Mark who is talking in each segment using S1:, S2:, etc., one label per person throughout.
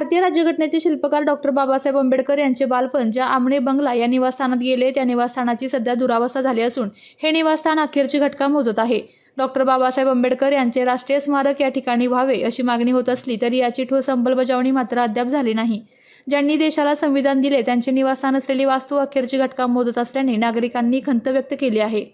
S1: भारतीय राज्यघटनेचे शिल्पकार डॉक्टर बाबासाहेब आंबेडकर यांचे बालपण ज्या आमणे बंगला या निवासस्थानात गेले त्या निवासस्थानाची सध्या दुरावस्था झाली असून हे निवासस्थान अखेरची घटका मोजत आहे. डॉक्टर बाबासाहेब आंबेडकर यांचे राष्ट्रीय स्मारक या ठिकाणी व्हावे अशी मागणी होत असली तरी याची ठोस अंमलबजावणी मात्र अद्याप झाली नाही. ज्यांनी देशाला संविधान दिले त्यांचे निवासस्थान असलेली वास्तू अखेरची घटका मोजत असल्याने नागरिकांनी खंत व्यक्त केली आहे.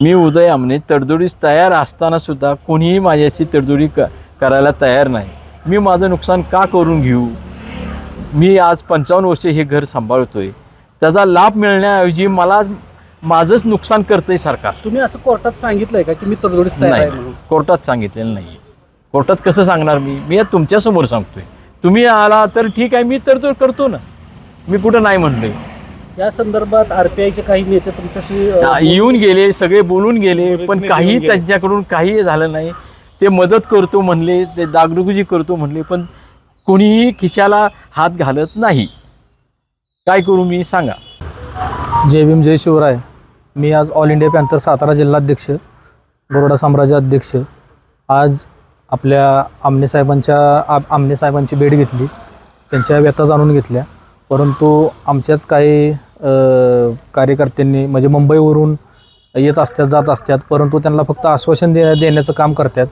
S2: मी उदय आमने तडजोडीस तयार असताना सुद्धा कोणीही माझ्याशी तडजोडी क करायला तयार नाही. मी माझं नुकसान का करून घेऊ? मी आज पंचावन्न वर्षे हे घर सांभाळतोय. त्याचा लाभ मिळण्याऐवजी मला माझंच नुकसान करतंय सरकार.
S3: तुम्ही असं कोर्टात सांगितलंय का की मी तडजोडीस तयार आहे
S2: नाही
S3: म्हणून?
S2: कोर्टात सांगितलेलं नाही कोर्टात कसं सांगणार मी? मी तुमच्यासमोर सांगतोय. तुम्ही आला तर ठीक आहे मी तडजोड करतो ना. मी कुठं नाही म्हणलोय
S3: या संदर्भात आरपीआयचे काही नेते तुमच्याशी अ,
S2: येऊन गेले सगळे बोलून गेले पण काही त्यांच्याकडून काही झालं नाही. ते मदत करतो म्हणले ते दागडुगुजी करतो म्हणले पण कोणीही खिशाला हात घालत नाही. काय करू मी सांगा.
S4: जय भीम जय शिवराय. मी आज ऑल इंडिया पॅन्थर सातारा जिल्हाध्यक्ष बरोडा साम्राज्य अध्यक्ष. आज आपल्या आमने साहेबांच्या आ- आमने साहेबांची भेट घेतली. त्यांच्या व्यथा जाणून घेतल्या. परंतु आमच्याच काही कार्यकर्त्यांनी म्हणजे मुंबईवरून येत असतात जात असतात परंतु त्यांना फक्त आश्वासन दे देण्याचं काम करतात.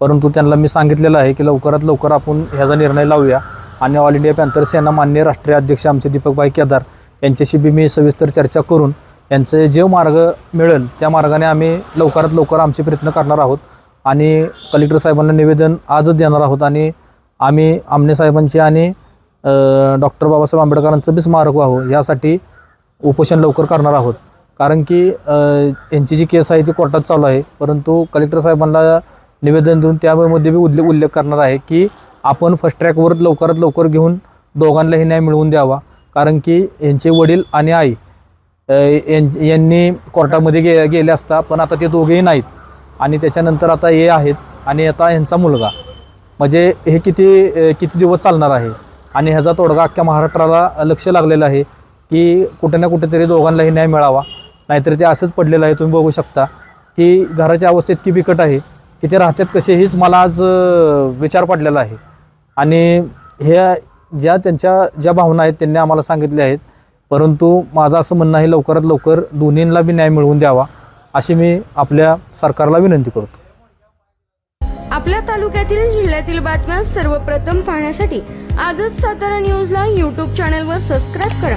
S4: परंतु त्यांना मी सांगितलेलं आहे की लवकरात लवकर आपण ह्याचा निर्णय लावूया. आणि ऑल इंडिया पॅन्थर सेना मान्य राष्ट्रीय अध्यक्ष आमचे दीपकभाई केदार यांच्याशी बी मी सविस्तर चर्चा करून यांचे जे मार्ग मिळेल त्या मार्गाने आम्ही लवकरात लवकर आमचे प्रयत्न करणार आहोत. आणि कलेक्टर साहेबांना निवेदन आजच देणार आहोत आणि आम्ही आमने साहेबांची आणि डॉक्टर बाबासाहेब आंबेडकरांचं बी स्मारक व्हावं यासाठी उपोषण लवकर करणार आहोत. कारण की यांची जी केस आहे ती कोर्टात चालू आहे. परंतु कलेक्टर साहेबांना निवेदन देऊन त्यामध्ये बी उल्ले उल्लेख करणार आहे की आपण फर्स्ट ट्रॅकवर लवकरात लवकर घेऊन दोघांनाही न्याय मिळवून द्यावा. कारण की यांचे वडील आणि आई यां- यांनी कोर्टामध्ये गे गेले असता पण आता ते दोघेही नाहीत. आणि त्याच्यानंतर आता हे आहेत आणि आता यांचा मुलगा. म्हणजे हे किती किती दिवस चालणार आहे? आणि ह्याचा तोडगा अख्ख्या महाराष्ट्राला लक्ष लागलेलं आहे. की कुठे ना कुठेतरी दोघांनाही न्याय मिळावा. नाहीतर ते असंच पडलेलं आहे तुम्ही बघू शकता. की घराची अवस्था इतकी बिकट आहे की ते राहतात कसे हीच मला आज विचार पडलेला आहे. आणि ह्या ज्या त्यांच्या ज्या भावना आहेत त्यांनी आम्हाला सांगितल्या आहेत. परंतु माझं असं म्हणणं आहे लवकरात लवकर दोन्हींना बी न्याय मिळवून द्यावा अशी मी आपल्या सरकारला विनंती करतो.
S5: आपल्या तालुक्यातील जिल्ह्यातील बातम्या सर्वप्रथम पाहण्यासाठी आजच सातारा न्यूजला यूट्यूब चॅनलवर सबस्क्राईब करा.